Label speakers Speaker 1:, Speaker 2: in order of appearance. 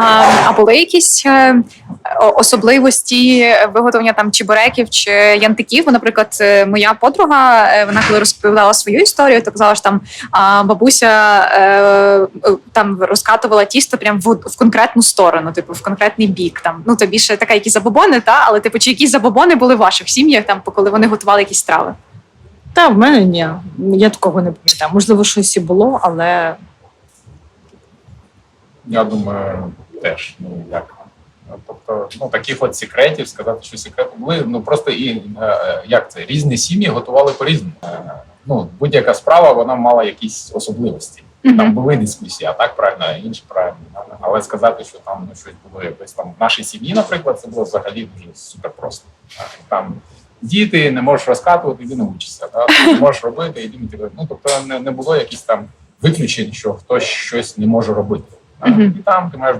Speaker 1: А, були якісь е, особливості виготовлення там чебуреків чи янтиків? Наприклад, е, моя подруга, е, вона коли розповідала свою історію, то казала, що там бабуся там розкатувала тісто прям в, в конкретну сторону, типу в конкретний бік. Там ну то більше така якісь забобони, та але типу, чи якісь забобони були в ваших сім'ях, там коли вони готували якісь страви?
Speaker 2: Та в мене ні. Я такого не пам'ятаю. Можливо, щось і було, але
Speaker 3: Я думаю, теж ну як. Тобто, ну таких от секретів, сказати, що секрети були. Ну просто і е, як це різні сім'ї готували по різному. Ну будь-яка справа вона мала якісь особливості. Там були дискусії, а так правильно, а інше правильно. Але сказати, що там ну, щось було якось там в нашій сім'ї, наприклад, це було взагалі дуже супер просто. Там діти не можеш розкатувати, іди навчишся. Да? Ти не можеш робити, іди ти. Ну тобто не, не було якісь там виключень, що хтось щось не може робити. Да?
Speaker 1: Мгм.
Speaker 3: І там ти маєш